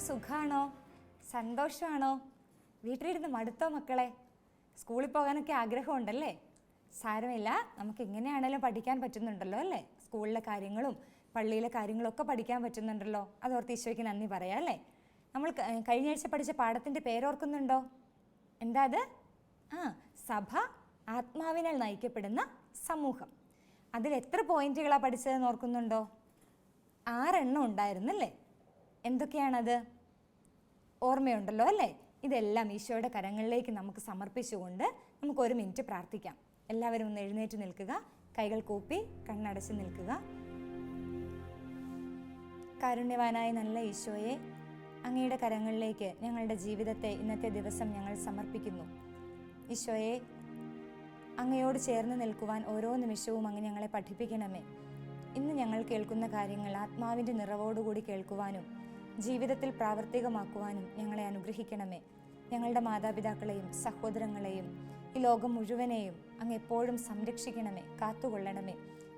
എല്ലാവർക്കും സുഖമാണോ സന്തോഷമാണോ വീട്ടിലിരുന്ന് മടുത്തോ മക്കളെ? സ്കൂളിൽ പോകാനൊക്കെ ആഗ്രഹമുണ്ടല്ലേ? സാരമില്ല. നമുക്ക് എങ്ങനെയാണേലും പഠിക്കാൻ പറ്റുന്നുണ്ടല്ലോ അല്ലേ? സ്കൂളിലെ കാര്യങ്ങളും പള്ളിയിലെ കാര്യങ്ങളും ഒക്കെ പഠിക്കാൻ പറ്റുന്നുണ്ടല്ലോ. അതോർത്ത് ഈശോയ്ക്ക് നന്ദി പറയാം അല്ലേ? നമ്മൾ കഴിഞ്ഞ ആഴ്ച പഠിച്ച പാഠത്തിന്റെ പേരോർക്കുന്നുണ്ടോ? എന്താ അത്? ആ സഭ ആത്മാവിനാൽ നയിക്കപ്പെടുന്ന സമൂഹം. അതിൽ എത്ര പോയിന്റുകളാണ് പഠിച്ചതെന്ന് ഓർക്കുന്നുണ്ടോ? ആറെണ്ണം ഉണ്ടായിരുന്നല്ലേ എന്തൊക്കെയാണത്? ഓർമ്മയുണ്ടല്ലോ അല്ലേ? ഇതെല്ലാം ഈശോയുടെ കരങ്ങളിലേക്ക് നമുക്ക് സമർപ്പിച്ചുകൊണ്ട് നമുക്ക് ഒരു മിനിറ്റ് പ്രാർത്ഥിക്കാം. എല്ലാവരും ഒന്ന് എഴുന്നേറ്റ് നിൽക്കുക. കൈകൾ കൂപ്പി കണ്ണടച്ച് നിൽക്കുക. കാരുണ്യവാനായ നല്ല ഈശോയെ അങ്ങയുടെ കരങ്ങളിലേക്ക് ഞങ്ങളുടെ ജീവിതത്തെ ഇന്നത്തെ ദിവസം ഞങ്ങൾ സമർപ്പിക്കുന്നു. ഈശോയെ അങ്ങയോട് ചേർന്ന് നിൽക്കുവാൻ ഓരോ നിമിഷവും അങ്ങ് ഞങ്ങളെ പഠിപ്പിക്കണമേ. ഇന്ന് ഞങ്ങൾ കേൾക്കുന്ന കാര്യങ്ങൾ ആത്മാവിന്റെ നിറവോടുകൂടി കേൾക്കുവാനും ജീവിതത്തിൽ പ്രാവർത്തികമാക്കുവാനും ഞങ്ങളെ അനുഗ്രഹിക്കണമേ. ഞങ്ങളുടെ മാതാപിതാക്കളെയും സഹോദരങ്ങളെയും ഈ ലോകം മുഴുവനെയും അങ്ങ് എപ്പോഴും സംരക്ഷിക്കണമേ കാത്തുകൊള്ളണമേ.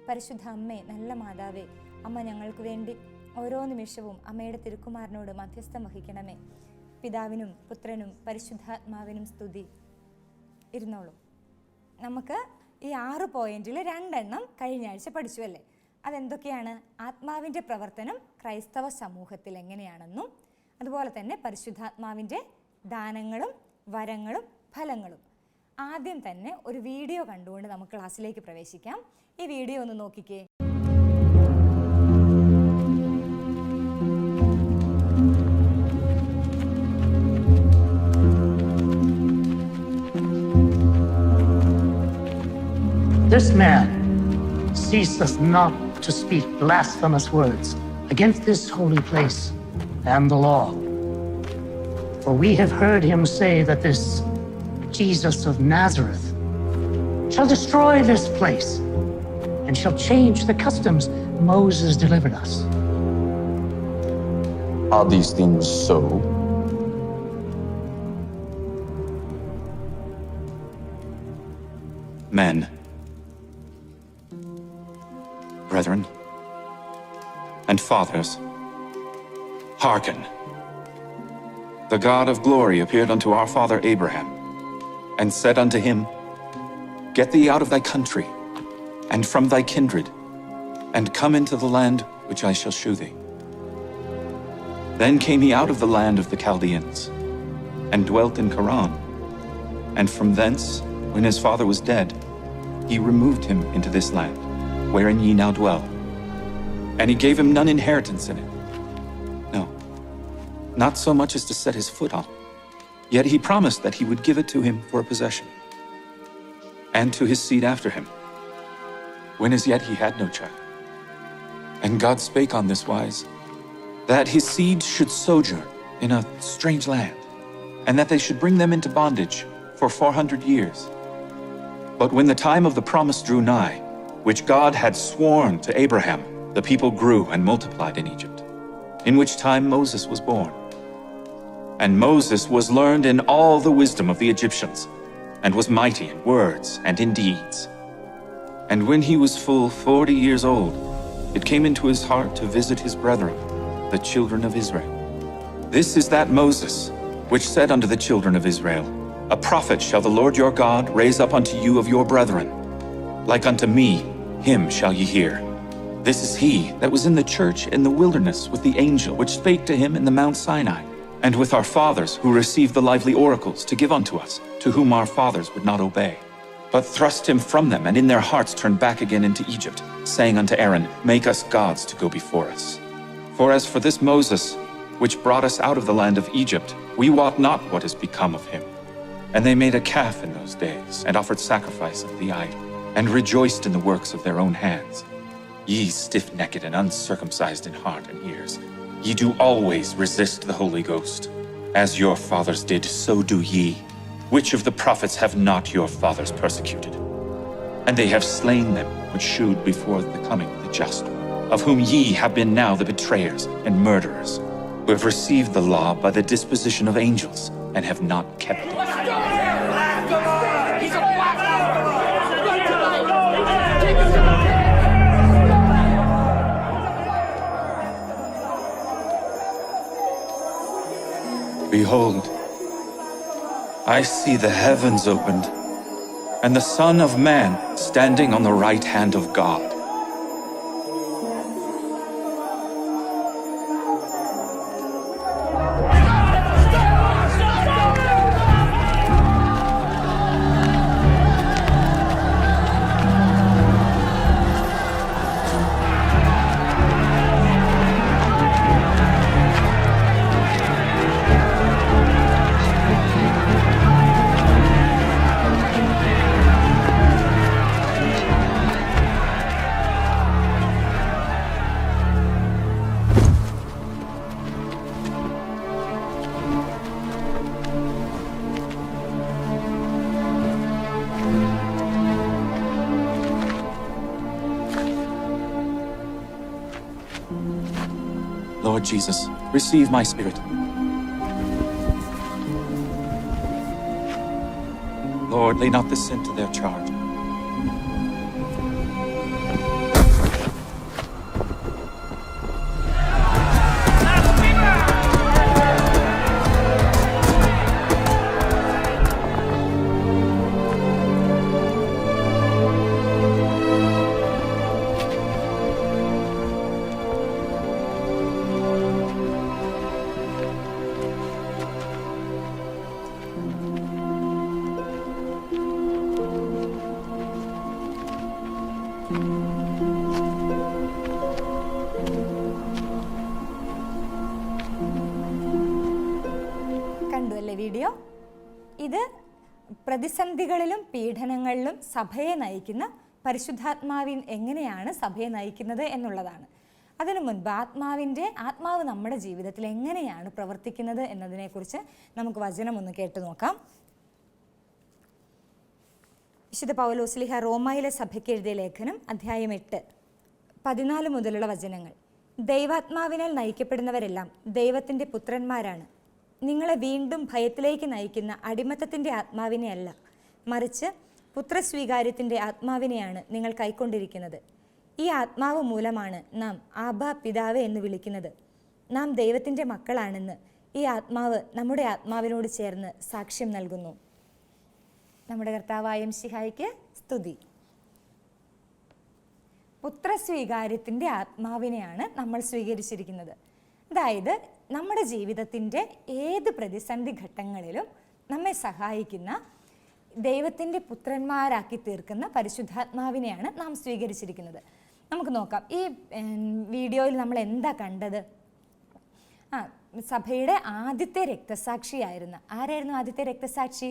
പരിശുദ്ധ അമ്മേ നല്ല മാതാവേ അമ്മ ഞങ്ങൾക്ക് വേണ്ടി ഓരോ നിമിഷവും അമ്മയുടെ തിരുക്കുമാരനോട് മധ്യസ്ഥം വഹിക്കണമേ. പിതാവിനും പുത്രനും പരിശുദ്ധാത്മാവിനും സ്തുതി. ഇരുന്നോളൂ. നമുക്ക് ഈ ആറ് പോയിന്റിൽ രണ്ടെണ്ണം കഴിഞ്ഞ ആഴ്ച പഠിച്ചു അല്ലേ? അതെന്തൊക്കെയാണ്? ആത്മാവിന്റെ പ്രവർത്തനം ക്രൈസ്തവ സമൂഹത്തിൽ എങ്ങനെയാണെന്നും അതുപോലെ തന്നെ പരിശുദ്ധാത്മാവിന്റെ ദാനങ്ങളും വരങ്ങളും ഫലങ്ങളും. ആദ്യം തന്നെ ഒരു വീഡിയോ കണ്ടുകൊണ്ട് നമുക്ക് ക്ലാസ്സിലേക്ക് പ്രവേശിക്കാം. ഈ വീഡിയോ ഒന്ന് നോക്കിക്കേ. This man ceases not to speak blasphemous words against this holy place and the law. For we have heard him say that this Jesus of Nazareth shall destroy this place and shall change the customs Moses delivered us. Are these things so? Men, brethren, and fathers, hearken. The God of glory appeared unto our father Abraham, and said unto him, Get thee out of thy country, and from thy kindred, and come into the land which I shall shew thee. Then came he out of the land of the Chaldeans, and dwelt in Charan. And from thence, when his father was dead, he removed him into this land, wherein ye now dwell. And he gave him none inheritance in it. No, not so much as to set his foot on. Yet he promised that he would give it to him for a possession, and to his seed after him, when as yet he had no child. And God spake on this wise that his seed should sojourn in a strange land, and that they should bring them into bondage for four hundred years. But when the time of the promise drew nigh, which God had sworn to Abraham, the people grew and multiplied in Egypt, in which time Moses was born. And Moses was learned in all the wisdom of the Egyptians, and was mighty in words and in deeds. And when he was full forty years old, it came into his heart to visit his brethren, the children of Israel. This is that Moses, which said unto the children of Israel, A prophet shall the Lord your God raise up unto you of your brethren. Like unto me, him shall ye hear. This is he that was in the church in the wilderness with the angel which spake to him in the Mount Sinai, and with our fathers who received the lively oracles to give unto us, to whom our fathers would not obey but thrust him from them, and in their hearts turned back again into Egypt, saying unto Aaron, Make us gods to go before us. For as for this Moses, which brought us out of the land of Egypt, we wot not what is become of him. And they made a calf in those days, and offered sacrifice unto the idol, and rejoiced in the works of their own hands. Ye stiff necked and uncircumcised in heart and ears, ye do always resist the Holy Ghost. As your fathers did, so do ye. Which of the prophets have not your fathers persecuted? And they have slain them which shewed before the coming of the just one, of whom ye have been now the betrayers and murderers, who have received the law by the disposition of angels, and have not kept it. Behold, I see the heavens opened, and the Son of Man standing on the right hand of God. Lord Jesus, receive my spirit. Lord, lay not this sin to their charge. പ്രതിസന്ധികളിലും പീഡനങ്ങളിലും സഭയെ നയിക്കുന്ന പരിശുദ്ധാത്മാവിൻ എങ്ങനെയാണ് സഭയെ നയിക്കുന്നത് എന്നുള്ളതാണ്. അതിനു മുൻപ് ആത്മാവിന്റെ ആത്മാവ് നമ്മുടെ ജീവിതത്തിൽ എങ്ങനെയാണ് പ്രവർത്തിക്കുന്നത് എന്നതിനെക്കുറിച്ച് നമുക്ക് വചനം ഒന്ന് കേട്ടു നോക്കാം. വിശുദ്ധ പൗലോസ്ലിഹ റോമയിലെ സഭയ്ക്ക് എഴുതിയ ലേഖനം അധ്യായം എട്ട് പതിനാല് മുതലുള്ള വചനങ്ങൾ. ദൈവാത്മാവിനാൽ നയിക്കപ്പെടുന്നവരെല്ലാം ദൈവത്തിന്റെ പുത്രന്മാരാണ്. നിങ്ങളെ വീണ്ടും ഭയത്തിലേക്ക് നയിക്കുന്ന അടിമത്തത്തിന്റെ ആത്മാവിനെ അല്ല മറിച്ച് പുത്രസ്വീകാര്യത്തിന്റെ ആത്മാവിനെയാണ് നിങ്ങൾ കൈക്കൊണ്ടിരിക്കുന്നത്. ഈ ആത്മാവ് മൂലമാണ് നാം ആബ പിതാവ് എന്ന് വിളിക്കുന്നത്. നാം ദൈവത്തിന്റെ മക്കളാണെന്ന് ഈ ആത്മാവ് നമ്മുടെ ആത്മാവിനോട് ചേർന്ന് സാക്ഷ്യം നൽകുന്നു. നമ്മുടെ കർത്താവായം ശിഹായിക്ക് സ്തുതി. പുത്രസ്വീകാര്യത്തിന്റെ ആത്മാവിനെയാണ് നമ്മൾ സ്വീകരിച്ചിരിക്കുന്നത്. അതായത് നമ്മുടെ ജീവിതത്തിന്റെ ഏത് പ്രതിസന്ധി ഘട്ടങ്ങളിലും നമ്മെ സഹായിക്കുന്ന ദൈവത്തിന്റെ പുത്രന്മാരാക്കി തീർക്കുന്ന പരിശുദ്ധാത്മാവിനെയാണ് നാം സ്വീകരിച്ചിരിക്കുന്നത്. നമുക്ക് നോക്കാം. ഈ വീഡിയോയിൽ നമ്മൾ എന്താ കണ്ടത്? ആ സഭയുടെ ആദ്യത്തെ രക്തസാക്ഷിയായിരുന്നു. ആരായിരുന്നു ആദ്യത്തെ രക്തസാക്ഷി?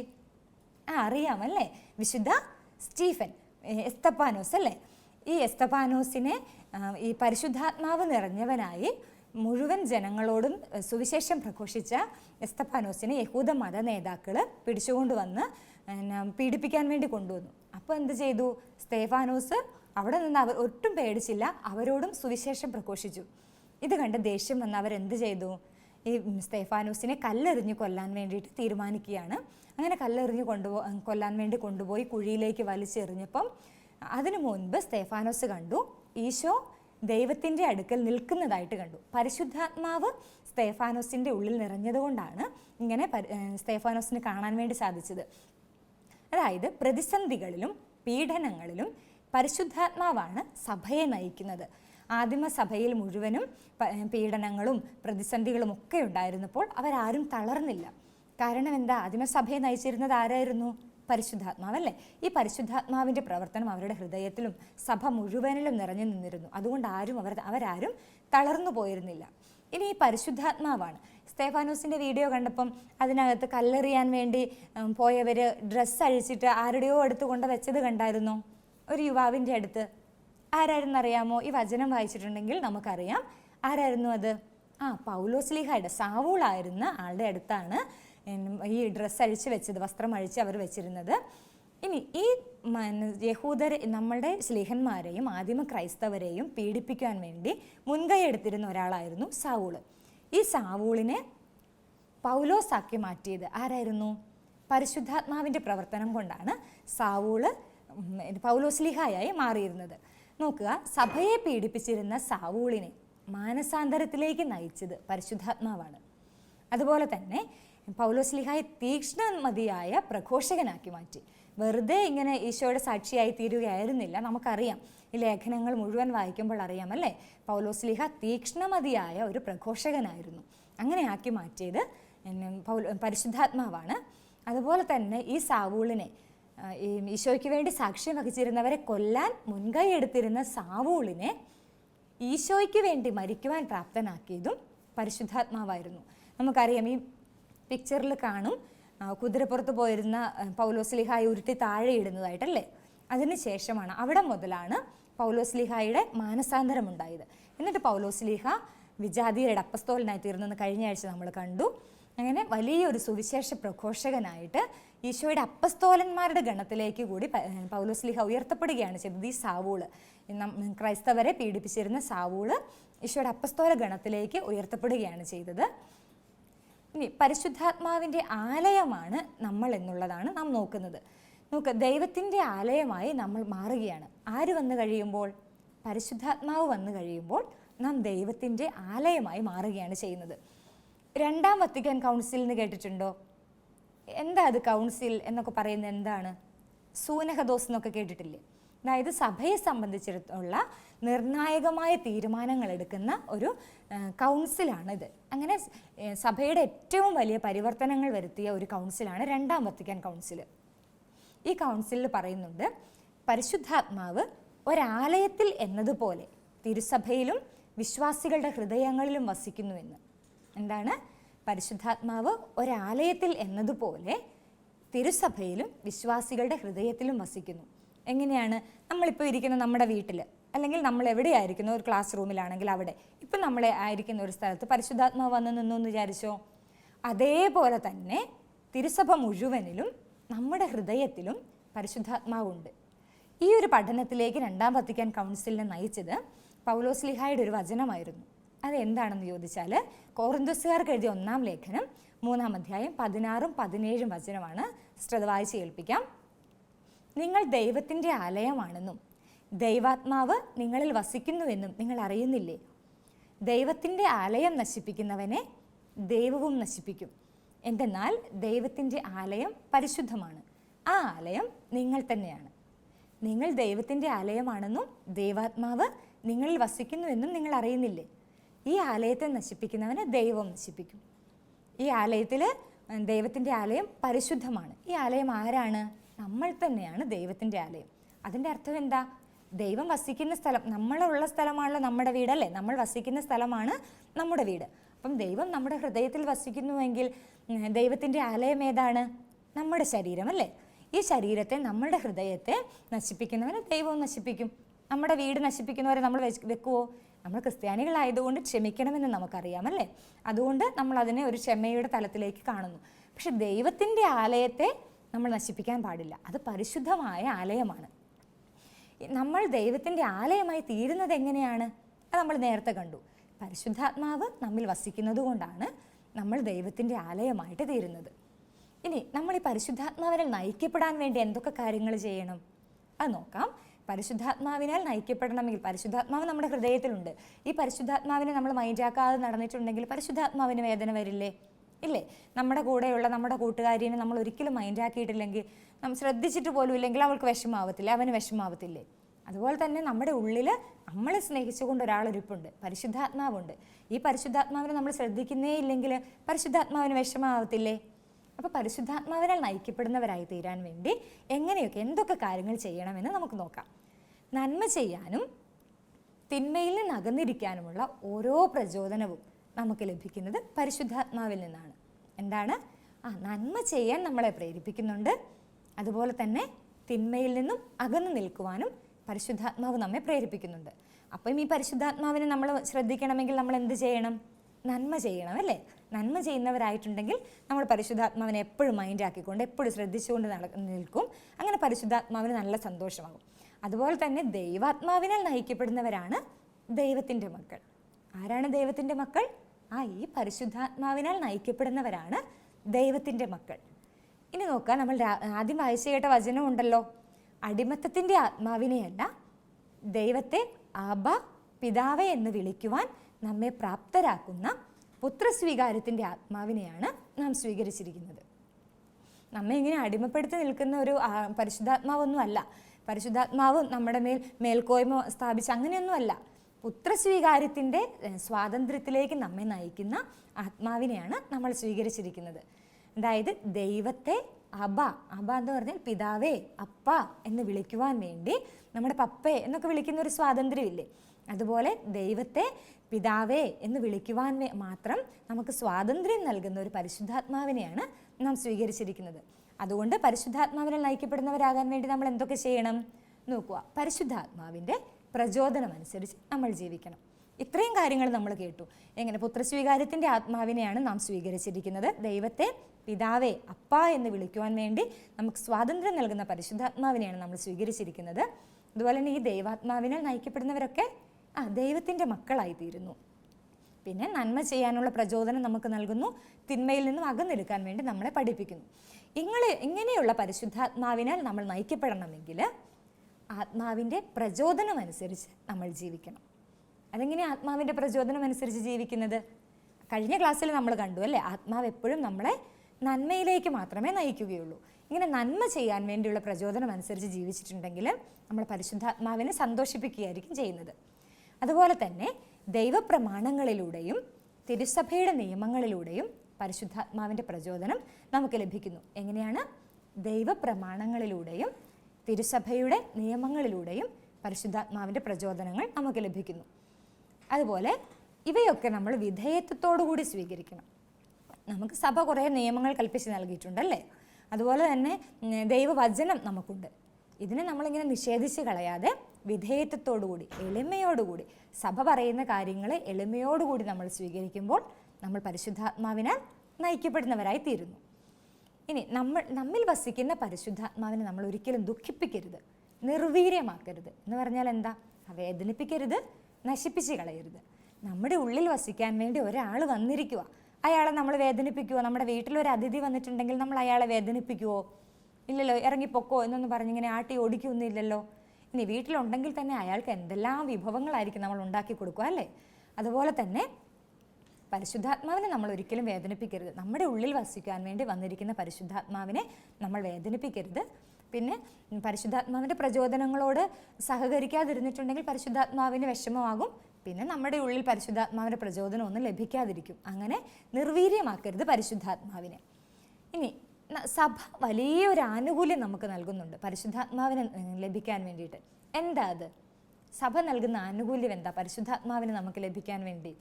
ആ അറിയാമല്ലേ വിശുദ്ധ സ്റ്റീഫൻ എസ്തപ്പാനോസ് അല്ലേ? ഈ എസ്തപ്പാനോസിനെ ഈ പരിശുദ്ധാത്മാവ് നിറഞ്ഞവനായി മുഴുവൻ ജനങ്ങളോടും സുവിശേഷം പ്രഘോഷിച്ച എസ്തപ്പാനോസിനെ യഹൂദ മത നേതാക്കൾ പിടിച്ചുകൊണ്ടുവന്ന് പീഡിപ്പിക്കാൻ വേണ്ടി കൊണ്ടുവന്നു. അപ്പോൾ എന്ത് ചെയ്തു? സ്തേഫാനോസ് അവിടെ നിന്ന് അവർ ഒട്ടും പേടിച്ചില്ല അവരോടും സുവിശേഷം പ്രഘോഷിച്ചു. ഇത് കണ്ട് ദേഷ്യം വന്ന് അവരെന്ത് ചെയ്തു? ഈ സ്തേഫാനോസിനെ കല്ലെറിഞ്ഞ് കൊല്ലാൻ വേണ്ടിയിട്ട് തീരുമാനിക്കുകയാണ്. അങ്ങനെ കല്ലെറിഞ്ഞ് കൊണ്ടുപോ കൊല്ലാൻ വേണ്ടി കൊണ്ടുപോയി കുഴിയിലേക്ക് വലിച്ചെറിഞ്ഞപ്പം അതിനു മുൻപ് സ്തേഫാനോസ് കണ്ടു ഈശോ ദൈവത്തിന്റെ അടുക്കൽ നിൽക്കുന്നതായിട്ട് കണ്ടു. പരിശുദ്ധാത്മാവ് സ്തേഫാനോസിന്റെ ഉള്ളിൽ നിറഞ്ഞതുകൊണ്ടാണ് ഇങ്ങനെ സ്തേഫാനോസിന് കാണാൻ വേണ്ടി സാധിച്ചത്. അതായത് പ്രതിസന്ധികളിലും പീഡനങ്ങളിലും പരിശുദ്ധാത്മാവാണ് സഭയെ നയിക്കുന്നത്. ആദിമ സഭയിൽ മുഴുവനും പീഡനങ്ങളും പ്രതിസന്ധികളും ഒക്കെ ഉണ്ടായിരുന്നപ്പോൾ അവരാരും തളർന്നില്ല. കാരണം എന്താ? ആദിമസഭയെ നയിച്ചിരുന്നത് ആരായിരുന്നു? പരിശുദ്ധാത്മാവല്ലേ? ഈ പരിശുദ്ധാത്മാവിന്റെ പ്രവർത്തനം അവരുടെ ഹൃദയത്തിലും സഭ മുഴുവനിലും നിറഞ്ഞു നിന്നിരുന്നു. അതുകൊണ്ട് ആരും അവർ അവരാരും തളർന്നു പോയിരുന്നില്ല. ഇനി ഈ പരിശുദ്ധാത്മാവാണ്. സ്തേഫാനോസിന്റെ വീഡിയോ കണ്ടപ്പം അതിനകത്ത് കല്ലെറിയാൻ വേണ്ടി പോയവർ ഡ്രസ്സ് അഴിച്ചിട്ട് ആരുടെയോ അടുത്ത് കൊണ്ട് വെച്ചത് കണ്ടായിരുന്നോ? ഒരു യുവാവിന്റെ അടുത്ത്. ആരായിരുന്നു അറിയാമോ ഈ വചനം വായിച്ചിട്ടുണ്ടെങ്കിൽ നമുക്കറിയാം. ആരായിരുന്നു അത്? ആ പൗലോസ്ലിഹയുടെ സാവൂളായിരുന്ന ആളുടെ അടുത്താണ് ഈ ഡ്രസ്സ് അഴിച്ച് വെച്ചത് വസ്ത്രം അഴിച്ച് അവർ വെച്ചിരുന്നത്. ഇനി ഈ യഹൂദരെ നമ്മളുടെ സ്ലേഹന്മാരെയും ആദിമ ക്രൈസ്തവരെയും പീഡിപ്പിക്കാൻ വേണ്ടി മുൻകൈ എടുത്തിരുന്ന ഒരാളായിരുന്നു സാവൂൾ. ഈ സാവൂളിനെ പൗലോസാക്കി മാറ്റിയത് ആരായിരുന്നു? പരിശുദ്ധാത്മാവിന്റെ പ്രവർത്തനം കൊണ്ടാണ് സാവൂൾ പൗലോസ്ലിഹായായി മാറിയിരുന്നത്. നോക്കുക സഭയെ പീഡിപ്പിച്ചിരുന്ന സാവൂളിനെ മാനസാന്തരത്തിലേക്ക് നയിച്ചത് പരിശുദ്ധാത്മാവാണ്. അതുപോലെ തന്നെ പൗലോസ്ലിഹായെ തീക്ഷ്ണമതിയായ പ്രഘോഷകനാക്കി മാറ്റി. വെറുതെ ഇങ്ങനെ ഈശോയുടെ സാക്ഷിയായി തീരുകയായിരുന്നില്ല. നമുക്കറിയാം ഈ ലേഖനങ്ങൾ മുഴുവൻ വായിക്കുമ്പോൾ അറിയാം അല്ലേ പൗലോസ്ലിഹ തീക്ഷ്ണമതിയായ ഒരു പ്രഘോഷകനായിരുന്നു. അങ്ങനെ ആക്കി മാറ്റിയത് പരിശുദ്ധാത്മാവാണ്. അതുപോലെ തന്നെ ഈ സാവൂളിനെ ഈ ഈശോയ്ക്ക് വേണ്ടി സാക്ഷ്യം വഹിച്ചിരുന്നവരെ കൊല്ലാൻ മുൻകൈ എടുത്തിരുന്ന സാവൂളിനെ ഈശോയ്ക്ക് വേണ്ടി മരിക്കുവാൻ പ്രാപ്തനാക്കിയതും പരിശുദ്ധാത്മാവായിരുന്നു. നമുക്കറിയാം ഈ പിക്ചറിൽ കാണും. കുതിരപ്പുറത്ത് പോയിരുന്ന പൗലോസ്ലിഹായി ഉരുട്ടി താഴെ ഇടുന്നതായിട്ടല്ലേ? അതിന് ശേഷമാണ് അവിടെ മുതലാണ് പൗലോസ്ലിഹായുടെ മാനസാന്തരം ഉണ്ടായത്. എന്നിട്ട് പൗലോസ്ലിഹ വിജാതിയുടെ അപ്പസ്തോലനായി തീർന്നെന്ന് കഴിഞ്ഞ ആഴ്ച നമ്മൾ കണ്ടു. അങ്ങനെ വലിയൊരു സുവിശേഷ പ്രഘോഷകനായിട്ട് ഈശോയുടെ അപ്പസ്തോലന്മാരുടെ ഗണത്തിലേക്ക് കൂടി പൗലോസ്ലിഹ ഉയർത്തപ്പെടുകയാണ് ചെയ്തത് ഈ സാവൂൾ. ക്രൈസ്തവരെ പീഡിപ്പിച്ചിരുന്ന സാവൂൾ ഈശോയുടെ അപ്പസ്തോല ഗണത്തിലേക്ക് ഉയർത്തപ്പെടുകയാണ് ചെയ്തത്. ഇനി പരിശുദ്ധാത്മാവിന്റെ ആലയമാണ് നമ്മൾ എന്നുള്ളതാണ് നാം നോക്കുന്നത്. നോക്ക് ദൈവത്തിന്റെ ആലയമായി നമ്മൾ മാറുകയാണ്. ആര് വന്നു കഴിയുമ്പോൾ? പരിശുദ്ധാത്മാവ് വന്നു കഴിയുമ്പോൾ നാം ദൈവത്തിന്റെ ആലയമായി മാറുകയാണ് ചെയ്യുന്നത്. രണ്ടാം വത്തിക്കാൻ കൗൺസിൽ കേട്ടിട്ടുണ്ടോ? എന്താ അത് കൗൺസിൽ എന്നൊക്കെ പറയുന്നത് എന്താണ്? സൂനഹദോസ് എന്നൊക്കെ കേട്ടിട്ടില്ലേ? അതായത് സഭയെ സംബന്ധിച്ചിടത്തുള്ള നിർണായകമായ തീരുമാനങ്ങൾ എടുക്കുന്ന ഒരു കൗൺസിലാണിത്. അങ്ങനെ സഭയുടെ ഏറ്റവും വലിയ പരിവർത്തനങ്ങൾ വരുത്തിയ ഒരു കൗൺസിലാണ് രണ്ടാം വത്തിക്കാൻ കൗൺസിൽ ഈ കൗൺസിലിൽ പറയുന്നുണ്ട് പരിശുദ്ധാത്മാവ് ഒരാലയത്തിൽ എന്നതുപോലെ തിരുസഭയിലും വിശ്വാസികളുടെ ഹൃദയങ്ങളിലും വസിക്കുന്നുവെന്ന് എന്താണ്? പരിശുദ്ധാത്മാവ് ഒരാലയത്തിൽ എന്നതുപോലെ തിരുസഭയിലും വിശ്വാസികളുടെ ഹൃദയത്തിലും വസിക്കുന്നു. എങ്ങനെയാണ് നമ്മളിപ്പോൾ ഇരിക്കുന്ന നമ്മുടെ വീട്ടിൽ അല്ലെങ്കിൽ നമ്മൾ എവിടെയായിരിക്കുന്നു? ഒരു ക്ലാസ് റൂമിലാണെങ്കിൽ അവിടെ. ഇപ്പം നമ്മളെ ആയിരിക്കുന്ന ഒരു സ്ഥലത്ത് പരിശുദ്ധാത്മാവ് വന്ന് നിന്നു എന്ന് വിചാരിച്ചോ? അതേപോലെ തന്നെ തിരുസഭ മുഴുവനിലും നമ്മുടെ ഹൃദയത്തിലും പരിശുദ്ധാത്മാവുണ്ട്. ഈ ഒരു പഠനത്തിലേക്ക് രണ്ടാം വത്തിക്കാൻ കൗൺസിലിനെ നയിച്ചത് പൗലോസ്ലിഹായുടെ ഒരു വചനമായിരുന്നു. അത് എന്താണെന്ന് ചോദിച്ചാൽ കോറിന്തോസുകാർക്ക് എഴുതിയ ഒന്നാം ലേഖനം മൂന്നാം അധ്യായം പതിനാറും പതിനേഴും വചനമാണ് ശ്രദ്ധ വായിച്ച് കേൾപ്പിക്കാം. നിങ്ങൾ ദൈവത്തിന്റെ ആലയമാണെന്നും ദൈവാത്മാവ് നിങ്ങളിൽ വസിക്കുന്നുവെന്നും നിങ്ങൾ അറിയുന്നില്ലേ? ദൈവത്തിന്റെ ആലയം നശിപ്പിക്കുന്നവനെ ദൈവവും നശിപ്പിക്കും. എന്തെന്നാൽ ദൈവത്തിന്റെ ആലയം പരിശുദ്ധമാണ്. ആ ആലയം നിങ്ങൾ തന്നെയാണ്. നിങ്ങൾ ദൈവത്തിന്റെ ആലയമാണെന്നും ദൈവാത്മാവ് നിങ്ങളിൽ വസിക്കുന്നുവെന്നും നിങ്ങൾ അറിയുന്നില്ലേ? ഈ ആലയത്തെ നശിപ്പിക്കുന്നവനെ ദൈവം നശിപ്പിക്കും. ഈ ആലയത്തിൽ ദൈവത്തിന്റെ ആലയം പരിശുദ്ധമാണ്. ഈ ആലയം ആരാണ്? നമ്മൾ തന്നെയാണ് ദൈവത്തിന്റെ ആലയം. അതിന്റെ അർത്ഥം എന്താ? ദൈവം വസിക്കുന്ന സ്ഥലം നമ്മളുള്ള സ്ഥലമാണല്ലോ നമ്മുടെ വീടല്ലേ നമ്മൾ വസിക്കുന്ന സ്ഥലമാണ് നമ്മുടെ വീട്. അപ്പം ദൈവം നമ്മുടെ ഹൃദയത്തിൽ വസിക്കുന്നുവെങ്കിൽ ദൈവത്തിന്റെ ആലയം ഏതാണ്? നമ്മുടെ ശരീരം അല്ലേ? ഈ ശരീരത്തെ നമ്മുടെ ഹൃദയത്തെ നശിപ്പിക്കുന്നവരെ ദൈവവും നശിപ്പിക്കും. നമ്മുടെ വീട് നശിപ്പിക്കുന്നവരെ നമ്മൾ വെക്കുവോ? നമ്മൾ ക്രിസ്ത്യാനികളായതുകൊണ്ട് ക്ഷമിക്കണമെന്ന് നമുക്കറിയാം അല്ലേ? അതുകൊണ്ട് നമ്മൾ അതിനെ ഒരു ക്ഷമയുടെ തലത്തിലേക്ക് കാണുന്നു. പക്ഷെ ദൈവത്തിന്റെ ആലയത്തെ നമ്മൾ നശിപ്പിക്കാൻ പാടില്ല. അത് പരിശുദ്ധമായ ആലയമാണ്. നമ്മൾ ദൈവത്തിന്റെ ആലയമായി തീരുന്നത് എങ്ങനെയാണ്? അത് നമ്മൾ നേരത്തെ കണ്ടു. പരിശുദ്ധാത്മാവ് നമ്മിൽ വസിക്കുന്നത് കൊണ്ടാണ് നമ്മൾ ദൈവത്തിന്റെ ആലയമായിട്ട് തീരുന്നത്. ഇനി നമ്മൾ ഈ പരിശുദ്ധാത്മാവിനാൽ നയിക്കപ്പെടാൻ വേണ്ടി എന്തൊക്കെ കാര്യങ്ങൾ ചെയ്യണം? അത് നോക്കാം. പരിശുദ്ധാത്മാവിനാൽ നയിക്കപ്പെടണമെങ്കിൽ പരിശുദ്ധാത്മാവ് നമ്മുടെ ഹൃദയത്തിലുണ്ട്. ഈ പരിശുദ്ധാത്മാവിനെ നമ്മൾ മൈൻഡാക്കാതെ നടന്നിട്ടുണ്ടെങ്കിൽ പരിശുദ്ധാത്മാവിന് വേദന വരില്ലേ? ഇല്ലേ? നമ്മുടെ കൂടെയുള്ള നമ്മുടെ കൂട്ടുകാരിനെ നമ്മൾ ഒരിക്കലും മൈൻഡാക്കിയിട്ടില്ലെങ്കിൽ നമ്മൾ ശ്രദ്ധിച്ചിട്ട് പോലും ഇല്ലെങ്കിൽ അവൾക്ക് വിഷമാവത്തില്ല അവന് വിഷമാവത്തില്ലേ അതുപോലെ തന്നെ നമ്മുടെ ഉള്ളിൽ നമ്മളെ സ്നേഹിച്ചുകൊണ്ട് ഒരാളൊരിപ്പുണ്ട്. പരിശുദ്ധാത്മാവുണ്ട്. ഈ പരിശുദ്ധാത്മാവിനെ നമ്മൾ ശ്രദ്ധിക്കുന്നേ ഇല്ലെങ്കിൽ പരിശുദ്ധാത്മാവിന് വിഷമാവത്തില്ലേ അപ്പോൾ പരിശുദ്ധാത്മാവിനാൽ നയിക്കപ്പെടുന്നവരായി തീരാൻ വേണ്ടി എങ്ങനെയൊക്കെ എന്തൊക്കെ കാര്യങ്ങൾ ചെയ്യണമെന്ന് നമുക്ക് നോക്കാം. നന്മ ചെയ്യാനും തിന്മയിൽ നിന്ന് അകന്നിരിക്കാനുമുള്ള ഓരോ പ്രചോദനവും നമുക്ക് ലഭിക്കുന്നത് പരിശുദ്ധാത്മാവിൽ നിന്നാണ്. എന്താണ്? ആ നന്മ ചെയ്യാൻ നമ്മളെ പ്രേരിപ്പിക്കുന്നുണ്ട്. അതുപോലെ തന്നെ തിന്മയിൽ നിന്നും അകന്നു നിൽക്കുവാനും പരിശുദ്ധാത്മാവ് നമ്മെ പ്രേരിപ്പിക്കുന്നുണ്ട്. അപ്പം ഈ പരിശുദ്ധാത്മാവിനെ നമ്മൾ ശ്രദ്ധിക്കണമെങ്കിൽ നമ്മൾ എന്ത് ചെയ്യണം? നന്മ ചെയ്യണം അല്ലേ? നന്മ ചെയ്യുന്നവരായിട്ടുണ്ടെങ്കിൽ നമ്മൾ പരിശുദ്ധാത്മാവിനെ എപ്പോഴും മൈൻഡാക്കിക്കൊണ്ട് എപ്പോഴും ശ്രദ്ധിച്ചുകൊണ്ട് നിൽക്കും. അങ്ങനെ പരിശുദ്ധാത്മാവിന് നല്ല സന്തോഷമാകും. അതുപോലെ തന്നെ ദൈവാത്മാവിനാൽ നയിക്കപ്പെടുന്നവരാണ് ദൈവത്തിന്റെ മക്കൾ. ആരാണ് ദൈവത്തിന്റെ മക്കൾ? ആ ഈ പരിശുദ്ധാത്മാവിനാൽ നയിക്കപ്പെടുന്നവരാണ് ദൈവത്തിന്റെ മക്കൾ. ഇനി നോക്കാം നമ്മൾ ആദ്യം വായിച്ചു കേട്ട വചനമുണ്ടല്ലോ അടിമത്തത്തിന്റെ ആത്മാവിനെയല്ല ദൈവത്തെ ആബ പിതാവെ എന്ന് വിളിക്കുവാൻ നമ്മെ പ്രാപ്തരാക്കുന്ന പുത്രസ്വീകാരത്തിന്റെ ആത്മാവിനെയാണ് നാം സ്വീകരിച്ചിരിക്കുന്നത്. നമ്മെ ഇങ്ങനെ അടിമപ്പെടുത്തി നിൽക്കുന്ന ഒരു പരിശുദ്ധാത്മാവൊന്നുമല്ല. പരിശുദ്ധാത്മാവ് നമ്മുടെ മേൽ മേൽക്കോയ്മ സ്ഥാപിച്ച് അങ്ങനെയൊന്നുമല്ല. പുത്രസ്വീകാര്യത്തിന്റെ സ്വീകാര്യത്തിന്റെ സ്വാതന്ത്ര്യത്തിലേക്ക് നമ്മെ നയിക്കുന്ന ആത്മാവിനെയാണ് നമ്മൾ സ്വീകരിച്ചിരിക്കുന്നത്. അതായത് ദൈവത്തെ അബ അബ എന്ന് പറഞ്ഞാൽ പിതാവേ അപ്പ എന്ന് വിളിക്കുവാൻ വേണ്ടി നമ്മുടെ പപ്പേ എന്നൊക്കെ വിളിക്കുന്ന ഒരു സ്വാതന്ത്ര്യമില്ലേ? അതുപോലെ ദൈവത്തെ പിതാവേ എന്ന് വിളിക്കുവാൻ മാത്രം നമുക്ക് സ്വാതന്ത്ര്യം നൽകുന്ന ഒരു പരിശുദ്ധാത്മാവിനെയാണ് നാം സ്വീകരിച്ചിരിക്കുന്നത്. അതുകൊണ്ട് പരിശുദ്ധാത്മാവിനെ നയിക്കപ്പെടുന്നവരാകാൻ വേണ്ടി നമ്മൾ എന്തൊക്കെ ചെയ്യണം? നോക്കുക. പരിശുദ്ധാത്മാവിന്റെ പ്രചോദനം അനുസരിച്ച് നമ്മൾ ജീവിക്കണം. ഇത്രയും കാര്യങ്ങൾ നമ്മൾ കേട്ടു. എങ്ങനെ പുത്രസ്വീകാര്യത്തിന്റെ ആത്മാവിനെയാണ് നാം സ്വീകരിച്ചിരിക്കുന്നത്. ദൈവത്തെ പിതാവേ അപ്പ എന്ന് വിളിക്കുവാൻ വേണ്ടി നമുക്ക് സ്വാതന്ത്ര്യം നൽകുന്ന പരിശുദ്ധാത്മാവിനെയാണ് നമ്മൾ സ്വീകരിച്ചിരിക്കുന്നത്. അതുപോലെ തന്നെ ഈ ദൈവാത്മാവിനാൽ നയിക്കപ്പെടുന്നവരൊക്കെ ആ ദൈവത്തിന്റെ മക്കളായി തീരുന്നു പിന്നെ നന്മ ചെയ്യാനുള്ള പ്രചോദനം നമുക്ക് നൽകുന്നു. തിന്മയിൽ നിന്നും അകന്നെടുക്കാൻ വേണ്ടി നമ്മളെ പഠിപ്പിക്കുന്നു. ഇങ്ങനെ ഇങ്ങനെയുള്ള പരിശുദ്ധാത്മാവിനാൽ നമ്മൾ നയിക്കപ്പെടണമെങ്കിൽ ആത്മാവിന്റെ പ്രചോദനം അനുസരിച്ച് നമ്മൾ ജീവിക്കണം. അതെങ്ങനെ ആത്മാവിന്റെ പ്രചോദനം അനുസരിച്ച് ജീവിക്കുന്നത്? കഴിഞ്ഞ ക്ലാസ്സിൽ നമ്മൾ കണ്ടു അല്ലേ? ആത്മാവ് എപ്പോഴും നമ്മളെ നന്മയിലേക്ക് മാത്രമേ നയിക്കുകയുള്ളൂ. ഇങ്ങനെ നന്മ ചെയ്യാൻ വേണ്ടിയുള്ള പ്രചോദനം അനുസരിച്ച് ജീവിച്ചിട്ടുണ്ടെങ്കിൽ നമ്മൾ പരിശുദ്ധാത്മാവിനെ സന്തോഷിപ്പിക്കുകയായിരിക്കും ചെയ്യുന്നത്. അതുപോലെ തന്നെ ദൈവപ്രമാണങ്ങളിലൂടെയും തിരുസഭയുടെ നിയമങ്ങളിലൂടെയും പരിശുദ്ധാത്മാവിന്റെ പ്രചോദനം നമുക്ക് ലഭിക്കുന്നു. എങ്ങനെയാണ്? ദൈവപ്രമാണങ്ങളിലൂടെയും തിരുസഭയുടെ നിയമങ്ങളിലൂടെയും പരിശുദ്ധാത്മാവിന്റെ പ്രചോദനങ്ങൾ നമുക്ക് ലഭിക്കുന്നു. അതുപോലെ ഇവയൊക്കെ നമ്മൾ വിധേയത്വത്തോടു കൂടി സ്വീകരിക്കണം. നമുക്ക് സഭ കുറേ നിയമങ്ങൾ കൽപ്പിച്ച് നൽകിയിട്ടുണ്ടല്ലേ? അതുപോലെ തന്നെ ദൈവവചനം നമുക്കുണ്ട്. ഇതിനെ നമ്മളിങ്ങനെ നിഷേധിച്ച് കളയാതെ വിധേയത്വത്തോടുകൂടി എളിമയോടുകൂടി സഭ പറയുന്ന കാര്യങ്ങളെ എളിമയോടുകൂടി നമ്മൾ സ്വീകരിക്കുമ്പോൾ നമ്മൾ പരിശുദ്ധാത്മാവിനാൽ നയിക്കപ്പെടുന്നവരായി തീരുന്നു. ഇനി നമ്മൾ നമ്മിൽ വസിക്കുന്ന പരിശുദ്ധാത്മാവിനെ നമ്മൾ ഒരിക്കലും ദുഃഖിപ്പിക്കരുത്. നിർവീര്യമാക്കരുത്. എന്ന് പറഞ്ഞാൽ എന്താ? വേദനിപ്പിക്കരുത് നശിപ്പിച്ച് കളയരുത്. നമ്മുടെ ഉള്ളിൽ വസിക്കാൻ വേണ്ടി ഒരാൾ വന്നിരിക്കുക അയാളെ നമ്മൾ വേദനിപ്പിക്കുവോ? നമ്മുടെ വീട്ടിൽ ഒരു അതിഥി വന്നിട്ടുണ്ടെങ്കിൽ നമ്മൾ അയാളെ വേദനിപ്പിക്കുവോ? ഇല്ലല്ലോ ഇറങ്ങിപ്പോക്കോ എന്നൊന്നും പറഞ്ഞിങ്ങനെ ആട്ടി ഓടിക്കൊന്നുമില്ലല്ലോ. ഇനി വീട്ടിലുണ്ടെങ്കിൽ തന്നെ അയാൾക്ക് എന്തെല്ലാം വിഭവങ്ങളായിരിക്കും നമ്മൾ ഉണ്ടാക്കി കൊടുക്കുക അല്ലേ? അതുപോലെ തന്നെ പരിശുദ്ധാത്മാവിനെ നമ്മൾ ഒരിക്കലും വേദനിപ്പിക്കരുത്. നമ്മുടെ ഉള്ളിൽ വസിക്കാൻ വേണ്ടി വന്നിരിക്കുന്ന പരിശുദ്ധാത്മാവിനെ നമ്മൾ വേദനിപ്പിക്കരുത്. പിന്നെ പരിശുദ്ധാത്മാവിന്റെ പ്രചോദനങ്ങളോട് സഹകരിക്കാതിരുന്നിട്ടുണ്ടെങ്കിൽ പരിശുദ്ധാത്മാവിന് വിഷമമാകും. പിന്നെ നമ്മുടെ ഉള്ളിൽ പരിശുദ്ധാത്മാവിന്റെ പ്രചോദനം ഒന്നും ലഭിക്കാതിരിക്കും. അങ്ങനെ നിർവീര്യമാക്കരുത് പരിശുദ്ധാത്മാവിനെ. ഇനി സഭ വലിയൊരു ആനുകൂല്യം നമുക്ക് നൽകുന്നുണ്ട് പരിശുദ്ധാത്മാവിനെ ലഭിക്കാൻ വേണ്ടിയിട്ട്. എന്താ അത്? സഭ നൽകുന്ന ആനുകൂല്യം എന്താ? പരിശുദ്ധാത്മാവിന് നമുക്ക് ലഭിക്കാൻ വേണ്ടി?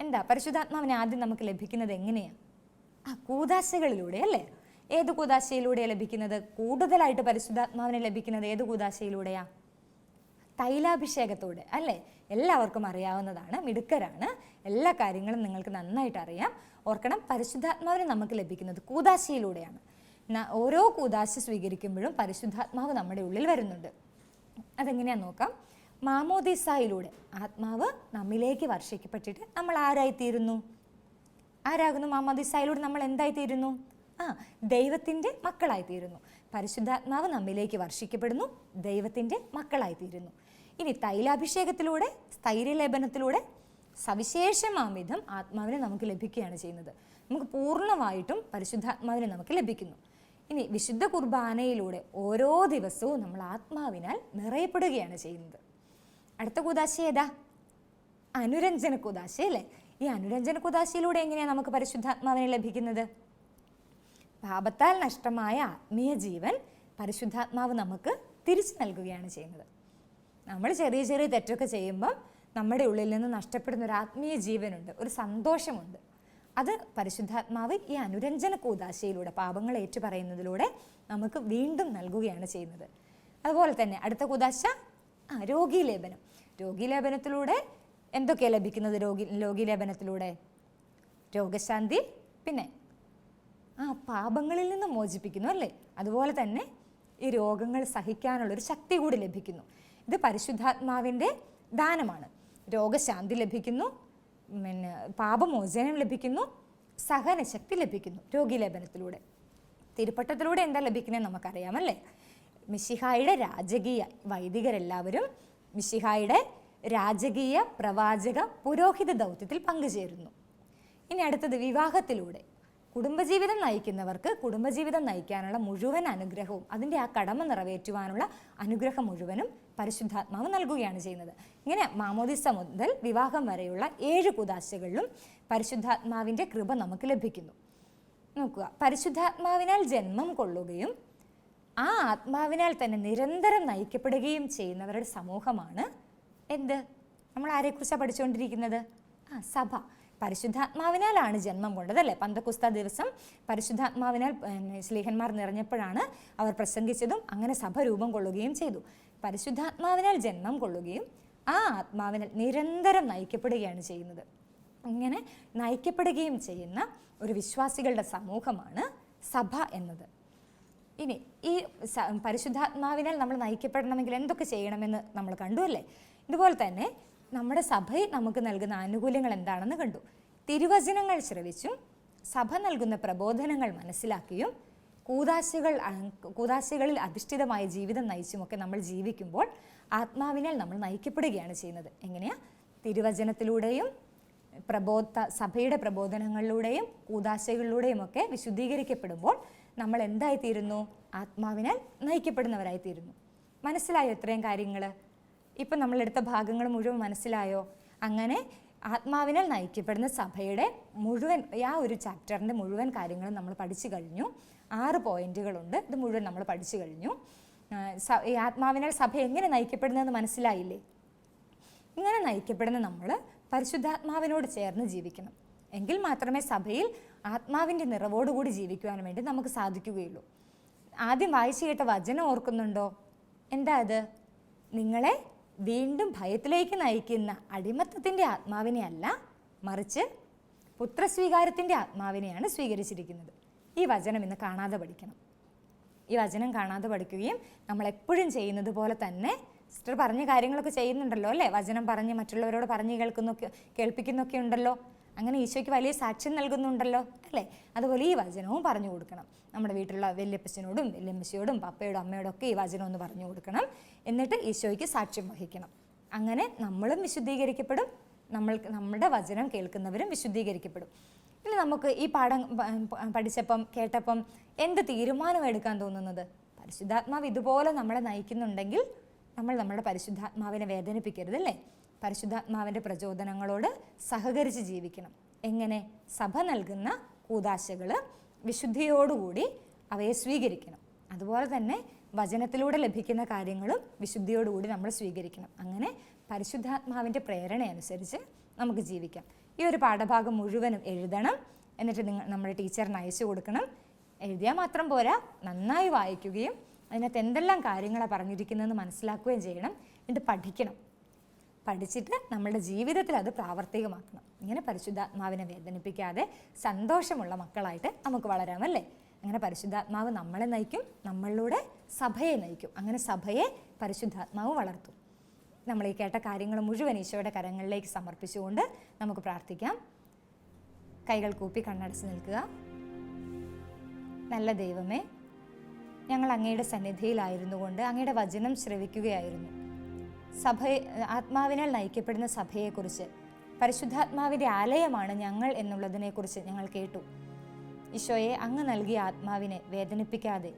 എന്താ? പരിശുദ്ധാത്മാവിനെ ആദ്യം നമുക്ക് ലഭിക്കുന്നത് എങ്ങനെയാണ് ആ കൂതാശകളിലൂടെ അല്ലേ? ഏത് കൂതാശയിലൂടെയാണ് ലഭിക്കുന്നത്? കൂടുതലായിട്ട് പരിശുദ്ധാത്മാവിനെ ലഭിക്കുന്നത് ഏത് കൂതാശയിലൂടെയാ? തൈലാഭിഷേകത്തോടെ അല്ലേ? എല്ലാവർക്കും അറിയാവുന്നതാണ് മിടുക്കരാണ്. എല്ലാ കാര്യങ്ങളും നിങ്ങൾക്ക് നന്നായിട്ട് അറിയാം. ഓർക്കണം പരിശുദ്ധാത്മാവിനെ നമുക്ക് ലഭിക്കുന്നത് കൂതാശയിലൂടെയാണ്. ഓരോ കൂതാശ സ്വീകരിക്കുമ്പോഴും പരിശുദ്ധാത്മാവ് നമ്മുടെ ഉള്ളിൽ വരുന്നുണ്ട്. അതെങ്ങനെയാ നോക്കാം? മാമോദിസായിലൂടെ ആത്മാവ് നമ്മിലേക്ക് വർഷിക്കപ്പെട്ടിട്ട് നമ്മൾ ആരായിത്തീരുന്നു? ആരാകുന്നു മാമോദിസായിലൂടെ നമ്മൾ എന്തായിത്തീരുന്നു? ആ ദൈവത്തിന്റെ മക്കളായിത്തീരുന്നു. പരിശുദ്ധാത്മാവ് നമ്മിലേക്ക് വർഷിക്കപ്പെടുന്നു ദൈവത്തിന്റെ മക്കളായിത്തീരുന്നു. ഇനി തൈലാഭിഷേകത്തിലൂടെ സ്ഥൈര്യലേപനത്തിലൂടെ സവിശേഷമാം വിധം ആത്മാവിനെ നമുക്ക് ലഭിക്കുകയാണ് ചെയ്യുന്നത്. നമുക്ക് പൂർണമായിട്ടും പരിശുദ്ധാത്മാവിനെ നമുക്ക് ലഭിക്കുന്നു. ഇനി വിശുദ്ധ കുർബാനയിലൂടെ ഓരോ ദിവസവും നമ്മൾ ആത്മാവിനാൽ നിറയപ്പെടുകയാണ് ചെയ്യുന്നത്. അടുത്ത കൂതാശ ഏതാ? അനുരഞ്ജന കുദാശ അല്ലേ? ഈ അനുരഞ്ജന കുദാശയിലൂടെ എങ്ങനെയാണ് നമുക്ക് പരിശുദ്ധാത്മാവിനെ ലഭിക്കുന്നത്? പാപത്താൽ നഷ്ടമായ ആത്മീയ ജീവൻ പരിശുദ്ധാത്മാവ് നമുക്ക് തിരിച്ചു നൽകുകയാണ് ചെയ്യുന്നത്. നമ്മൾ ചെറിയ ചെറിയ തെറ്റൊക്കെ ചെയ്യുമ്പം നമ്മുടെ ഉള്ളിൽ നിന്ന് നഷ്ടപ്പെടുന്ന ഒരു ആത്മീയ ജീവനുണ്ട് ഒരു സന്തോഷമുണ്ട്. അത് പരിശുദ്ധാത്മാവ് ഈ അനുരഞ്ജന കൂതാശയിലൂടെ പാപങ്ങൾ ഏറ്റുപറയുന്നതിലൂടെ നമുക്ക് വീണ്ടും നൽകുകയാണ് ചെയ്യുന്നത്. അതുപോലെ തന്നെ അടുത്ത കൂതാശ രോഗീലേപനം രോഗീലേപനത്തിലൂടെ എന്തൊക്കെയാണ് ലഭിക്കുന്നത്? രോഗി രോഗീലേപനത്തിലൂടെ? രോഗശാന്തി പിന്നെ ആ പാപങ്ങളിൽ നിന്ന് മോചിപ്പിക്കുന്നു അല്ലേ? അതുപോലെ തന്നെ ഈ രോഗങ്ങൾ സഹിക്കാനുള്ളൊരു ശക്തി കൂടി ലഭിക്കുന്നു. ഇത് പരിശുദ്ധാത്മാവിന്റെ ദാനമാണ്. രോഗശാന്തി ലഭിക്കുന്നു പിന്നെ പാപമോചനം ലഭിക്കുന്നു സഹനശക്തി ലഭിക്കുന്നു രോഗീലേപനത്തിലൂടെ. തിരുപ്പട്ടത്തിലൂടെ എന്താ ലഭിക്കുന്നത് നമുക്കറിയാമല്ലേ മിശിഹായുടെ രാജകീയ വൈദികരെല്ലാവരും മിശിഹായുടെ രാജകീയ പ്രവാചക പുരോഹിത ദൗത്യത്തിൽ പങ്കുചേരുന്നു. ഇനി അടുത്തത് വിവാഹത്തിലൂടെ. കുടുംബജീവിതം നയിക്കുന്നവർക്ക് കുടുംബജീവിതം നയിക്കാനുള്ള മുഴുവൻ അനുഗ്രഹവും അതിന്റെ ആ കടമ നിറവേറ്റുവാനുള്ള അനുഗ്രഹം മുഴുവനും പരിശുദ്ധാത്മാവ് നൽകുകയാണ് ചെയ്യുന്നത്. ഇങ്ങനെ മാമോദിസ മുതൽ വിവാഹം വരെയുള്ള ഏഴ് കുദാശകളിലും പരിശുദ്ധാത്മാവിന്റെ കൃപ നമുക്ക് ലഭിക്കുന്നു. നോക്കുക. പരിശുദ്ധാത്മാവിനാൽ ജന്മം കൊള്ളുകയും ആ ആത്മാവിനാൽ തന്നെ നിരന്തരം നയിക്കപ്പെടുകയും ചെയ്യുന്നവരുടെ സമൂഹമാണ് എന്ത്? നമ്മൾ ആരെക്കുറിച്ചാണ് പഠിച്ചുകൊണ്ടിരിക്കുന്നത് ആ സഭ. പരിശുദ്ധാത്മാവിനാലാണ് ജന്മം കൊണ്ടത് അല്ലേ? പന്തക്കുസ്ത ദിവസം പരിശുദ്ധാത്മാവിനാൽ ശ്ലീഹന്മാർ നിറഞ്ഞപ്പോഴാണ് അവർ പ്രസംഗിച്ചതും അങ്ങനെ സഭ രൂപം കൊള്ളുകയും ചെയ്തു. പരിശുദ്ധാത്മാവിനാൽ ജന്മം കൊള്ളുകയും ആ ആത്മാവിനാൽ നിരന്തരം നയിക്കപ്പെടുകയാണ് ചെയ്യുന്നത്. ഇങ്ങനെ നയിക്കപ്പെടുകയും ചെയ്യുന്ന ഒരു വിശ്വാസികളുടെ സമൂഹമാണ് സഭ എന്നത്. ഇനി ഈ പരിശുദ്ധാത്മാവിനാൽ നമ്മൾ നയിക്കപ്പെടണമെങ്കിൽ എന്തൊക്കെ ചെയ്യണമെന്ന് നമ്മൾ കണ്ടു അല്ലേ? ഇതുപോലെ തന്നെ നമ്മുടെ സഭയിൽ നമുക്ക് നൽകുന്ന ആനുകൂല്യങ്ങൾ എന്താണെന്ന് കണ്ടു. തിരുവചനങ്ങൾ ശ്രവിച്ചും സഭ നൽകുന്ന പ്രബോധനങ്ങൾ മനസ്സിലാക്കിയും കൂതാശകൾ കൂതാശകളിൽ അധിഷ്ഠിതമായ ജീവിതം നയിച്ചുമൊക്കെ നമ്മൾ ജീവിക്കുമ്പോൾ ആത്മാവിനാൽ നമ്മൾ നയിക്കപ്പെടുകയാണ് ചെയ്യുന്നത്. എങ്ങനെയാ? തിരുവചനത്തിലൂടെയും പ്രബോധ സഭയുടെ പ്രബോധനങ്ങളിലൂടെയും കൂതാശകളിലൂടെയും ഒക്കെ വിശുദ്ധീകരിക്കപ്പെടുമ്പോൾ നമ്മൾ എന്തായിത്തീരുന്നു ആത്മാവിനാൽ നയിക്കപ്പെടുന്നവരായിത്തീരുന്നു. മനസ്സിലായോ ഇത്രയും കാര്യങ്ങൾ ഇപ്പം നമ്മളെടുത്ത ഭാഗങ്ങൾ മുഴുവൻ മനസ്സിലായോ? അങ്ങനെ ആത്മാവിനാൽ നയിക്കപ്പെടുന്ന സഭയുടെ മുഴുവൻ ആ ഒരു ചാപ്റ്ററിന്റെ മുഴുവൻ കാര്യങ്ങളും നമ്മൾ പഠിച്ചു കഴിഞ്ഞു. ആറ് പോയിന്റുകളുണ്ട്. ഇത് മുഴുവൻ നമ്മൾ പഠിച്ചു കഴിഞ്ഞു. ഈ ആത്മാവിനാൽ സഭ എങ്ങനെ നയിക്കപ്പെടുന്നതെന്ന് മനസ്സിലായില്ലേ? ഇങ്ങനെ നയിക്കപ്പെടുന്ന നമ്മൾ പരിശുദ്ധാത്മാവിനോട് ചേർന്ന് ജീവിക്കണം. എങ്കിൽ മാത്രമേ സഭയിൽ ആത്മാവിന്റെ നിറവോടുകൂടി ജീവിക്കുവാൻ വേണ്ടി നമുക്ക് സാധിക്കുകയുള്ളൂ. ആദ്യം വായിച്ചു കേട്ട വചനം ഓർക്കുന്നുണ്ടോ? എന്താ അത്? നിങ്ങളെ വീണ്ടും ഭയത്തിലേക്ക് നയിക്കുന്ന അടിമത്തത്തിന്റെ ആത്മാവിനെ അല്ല മറിച്ച് പുത്രസ്വീകാരത്തിന്റെ ആത്മാവിനെയാണ് സ്വീകരിച്ചിരിക്കുന്നത്. ഈ വചനം ഇന്ന് കാണാതെ പഠിക്കണം. ഈ വചനം കാണാതെ പഠിക്കുകയും നമ്മളെപ്പോഴും ചെയ്യുന്നത് പോലെ തന്നെ സിസ്റ്റർ പറഞ്ഞ കാര്യങ്ങളൊക്കെ ചെയ്യുന്നുണ്ടല്ലോ അല്ലേ? വചനം പറഞ്ഞ് മറ്റുള്ളവരോട് പറഞ്ഞ് കേൾക്കുന്നൊക്കെ കേൾപ്പിക്കുന്നൊക്കെ ഉണ്ടല്ലോ. അങ്ങനെ ഈശോയ്ക്ക് വലിയ സാക്ഷ്യം നൽകുന്നുണ്ടല്ലോ അല്ലേ? അതുപോലെ ഈ വചനവും പറഞ്ഞു കൊടുക്കണം. നമ്മുടെ വീട്ടിലുള്ള വല്യപ്പച്ചനോടും വല്യമ്മശിയോടും പപ്പയോടും അമ്മയോടും ഒക്കെ ഈ വചനം ഒന്ന് പറഞ്ഞു കൊടുക്കണം. എന്നിട്ട് ഈശോയ്ക്ക് സാക്ഷ്യം വഹിക്കണം. അങ്ങനെ നമ്മളും വിശുദ്ധീകരിക്കപ്പെടും. നമ്മൾ നമ്മുടെ വചനം കേൾക്കുന്നവരും വിശുദ്ധീകരിക്കപ്പെടും. ഇനി നമുക്ക് ഈ പാഠം പഠിച്ചപ്പം കേട്ടപ്പം എന്ത് തീരുമാനം എടുക്കാൻ തോന്നുന്നത്? പരിശുദ്ധാത്മാവ് ഇതുപോലെ നമ്മളെ നയിക്കുന്നുണ്ടെങ്കിൽ നമ്മൾ നമ്മുടെ പരിശുദ്ധാത്മാവിനെ വേദനിപ്പിക്കരുത് അല്ലേ? പരിശുദ്ധാത്മാവിന്റെ പ്രചോദനങ്ങളോട് സഹകരിച്ച് ജീവിക്കണം. എങ്ങനെ? സഭ നൽകുന്ന കൂതാശകൾ വിശുദ്ധിയോടുകൂടി അവയെ സ്വീകരിക്കണം. അതുപോലെ തന്നെ വചനത്തിലൂടെ ലഭിക്കുന്ന കാര്യങ്ങളും വിശുദ്ധിയോടുകൂടി നമ്മൾ സ്വീകരിക്കണം. അങ്ങനെ പരിശുദ്ധാത്മാവിന്റെ പ്രേരണ അനുസരിച്ച് നമുക്ക് ജീവിക്കാം. ഈ ഒരു പാഠഭാഗം മുഴുവനും എഴുതണം. എന്നിട്ട് നിങ്ങൾ നമ്മുടെ ടീച്ചറിന് അയച്ചു കൊടുക്കണം. എഴുതിയാൽ മാത്രം പോരാ നന്നായി വായിക്കുകയും അതിനകത്ത് എന്തെല്ലാം കാര്യങ്ങളാണ് പറഞ്ഞിരിക്കുന്നതെന്ന് മനസ്സിലാക്കുകയും ചെയ്യണം. എന്നിട്ട് പഠിക്കണം. പഠിച്ചിട്ട് നമ്മുടെ ജീവിതത്തിൽ അത് പ്രാവർത്തികമാക്കണം. ഇങ്ങനെ പരിശുദ്ധാത്മാവിനെ വേദനിപ്പിക്കാതെ സന്തോഷമുള്ള മക്കളായിട്ട് നമുക്ക് വളരാമല്ലേ അങ്ങനെ പരിശുദ്ധാത്മാവ് നമ്മളെ നയിക്കും നമ്മളിലൂടെ സഭയെ നയിക്കും. അങ്ങനെ സഭയെ പരിശുദ്ധാത്മാവ് വളർത്തും. നമ്മൾ ഈ കേട്ട കാര്യങ്ങൾ മുഴുവൻ ഈശോയുടെ കരങ്ങളിലേക്ക് സമർപ്പിച്ചുകൊണ്ട് നമുക്ക് പ്രാർത്ഥിക്കാം. കൈകൾ കൂപ്പി കണ്ണടച്ച് നിൽക്കുക. നല്ല ദൈവമേ ഞങ്ങൾ അങ്ങയുടെ സന്നിധിയിലായിരുന്നു കൊണ്ട് അങ്ങയുടെ വചനം ശ്രവിക്കുകയായിരുന്നു. സഭ ആത്മാവിനാൽ നയിക്കപ്പെടുന്ന സഭയെക്കുറിച്ച് പരിശുദ്ധാത്മാവിന്റെ ആലയമാണ് ഞങ്ങൾ എന്നുള്ളതിനെക്കുറിച്ച് ഞങ്ങൾ കേട്ടു. ഈശോയെ അങ്ങ് നൽകിയ ആത്മാവിനെ വേദനിപ്പിക്കാതെ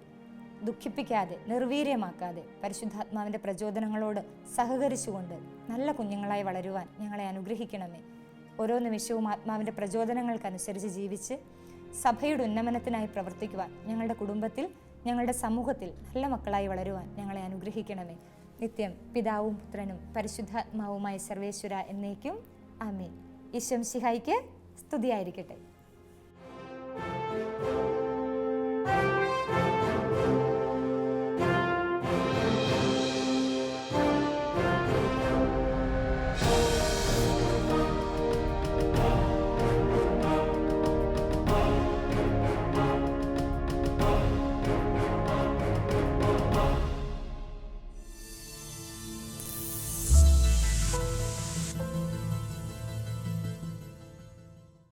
ദുഃഖിപ്പിക്കാതെ നിർവീര്യമാക്കാതെ പരിശുദ്ധാത്മാവിന്റെ പ്രചോദനങ്ങളോട് സഹകരിച്ചുകൊണ്ട് നല്ല കുഞ്ഞുങ്ങളായി വളരുവാൻ ഞങ്ങളെ അനുഗ്രഹിക്കണമേ. ഓരോ നിമിഷവും ആത്മാവിന്റെ പ്രചോദനങ്ങൾക്കനുസരിച്ച് ജീവിച്ച് സഭയുടെ ഉന്നമനത്തിനായി പ്രവർത്തിക്കുവാൻ ഞങ്ങളുടെ കുടുംബത്തിൽ ഞങ്ങളുടെ സമൂഹത്തിൽ നല്ല മക്കളായി വളരുവാൻ ഞങ്ങളെ അനുഗ്രഹിക്കണമേ. നിത്യം പിതാവും പുത്രനും പരിശുദ്ധാത്മാവുമായ സർവേശ്വര എന്നേക്കും. ആമീൻ. ഈശ്വം സിഹായിക്ക് സ്തുതിയായിരിക്കട്ടെ.